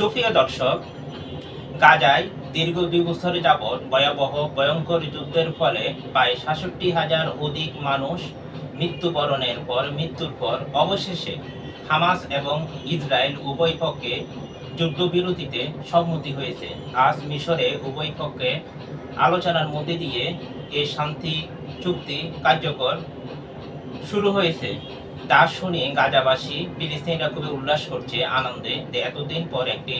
সুপ্রিয় দর্শক, গাজায় দীর্ঘ দুই বছর যাবৎ ভয়াবহ, ভয়ঙ্কর যুদ্ধের ফলে প্রায় সাতষট্টি হাজার অধিক মানুষ মৃত্যুবরণের পর মৃত্যুর পর অবশেষে হামাস এবং ইসরায়েল উভয় পক্ষে যুদ্ধবিরতিতে সম্মতি হয়েছে। আজ মিশরে উভয় পক্ষে আলোচনার মধ্যে দিয়ে এই শান্তি চুক্তি কার্যকর শুরু হয়েছে। তা শুনে গাজাবাসী ফিলিস্তিনিরা খুবই উল্লাস করছে আনন্দে এতদিন পর একটি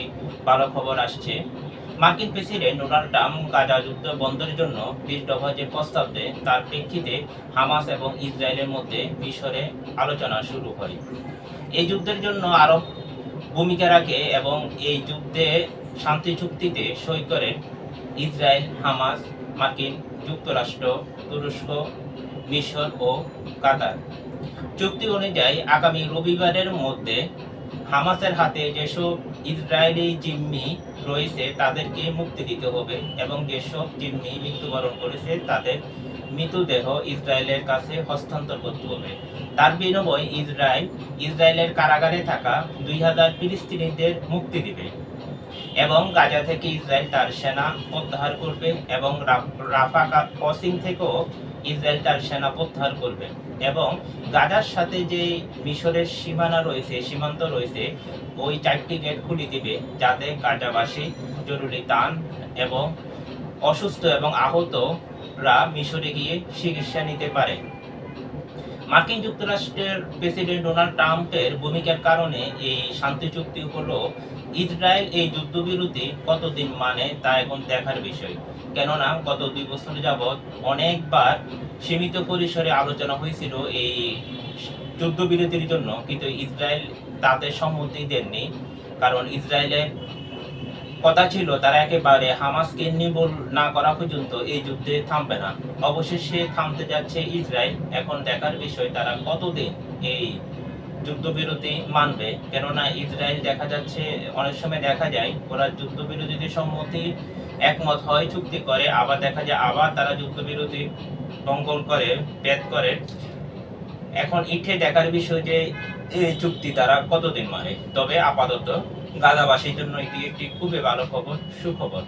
ভালো খবর আসছে। মার্কিন প্রেসিডেন্ট ডোনাল্ড ট্রাম্প গাজা যুদ্ধ বন্ধের জন্য বিশ প্রস্তাব দেয়। তার প্রেক্ষিতে হামাস এবং ইসরায়েলের মধ্যে মিশরে আলোচনা শুরু হয়। এই যুদ্ধের জন্য আরব ভূমিকা রাখে এবং এই যুদ্ধে শান্তি চুক্তিতে সই করে ইসরায়েল, হামাস, মার্কিন যুক্তরাষ্ট্র, তুরস্ক মিশর ও কাতার। চুক্তি অনুযায়ী আগামী রবিবারের মধ্যে হামাসের হাতে যেসব ইসরায়েলি জিম্মি রয়েছে, তাদেরকে মুক্তি দিতে হবে এবং যেসব জিম্মি মৃত্যুবরণ করেছে, তাদের মৃতদেহ ইসরায়েলের কাছে হস্তান্তর করতে হবে। তার বিনিময়ে ইসরায়েল, ইসরায়েলের কারাগারে থাকা দুই হাজার ফিলিস্তিনিদের মুক্তি দিবে। এবং গাজা থেকে ইসরায়েল তার সেনা প্রত্যাহার করবে এবং রাফ- ক্রসিং থেকেও ইসরায়েল তার সেনা প্রত্যাহার করবে। এবং গাজার সাথে যে মিশরের সীমানা রয়েছে, সীমান্ত রয়েছে, ওই চারটি গেট খুলে দিবে যাতে গাজাবাসী জরুরি দান এবং অসুস্থ এবং আহতরা মিশরে গিয়ে চিকিৎসা নিতে পারে। মার্কিন যুক্তরাষ্ট্রের প্রেসিডেন্ট ডোনাল্ড ট্রাম্পের ভূমিকার কারণে এই শান্তি চুক্তি হলো ইসরায়েল এই যুদ্ধবিরতি কতদিন মানে তা এখন দেখার বিষয়। কেননা গত দুই বছর যাবৎ অনেকবার সীমিত পরিসরে আলোচনা হয়েছিল এই যুদ্ধবিরতির জন্য, কিন্তু ইসরায়েল তাতে সম্মতি দেননি, কারণ ইসরায়েলের কথা ছিল, তারা একেবারে হামাসকে নির্মূল না করা পর্যন্ত এই যুদ্ধে থামবে না। অবশেষে থামতে যাচ্ছে ইসরায়েল। এখন দেখার বিষয়, তারা কতদিন এই যুদ্ধবিরতি মানবে? কেননা ইসরায়েল দেখা যাচ্ছে, অনেক সময় দেখা যায়, ওরা যুদ্ধবিরতিতে সম্মতি একমত হয়, চুক্তি করে, আবার দেখা যায় আবার তারা যুদ্ধবিরতি ভঙ্গন করে ব্যাত করে। এখন ইঠে দেখার বিষয় যে এই চুক্তি তারা কতদিন মানে। তবে আপাতত গাজাবাসীর জন্য এটি একটি খুবই ভালো খবর সুখবর।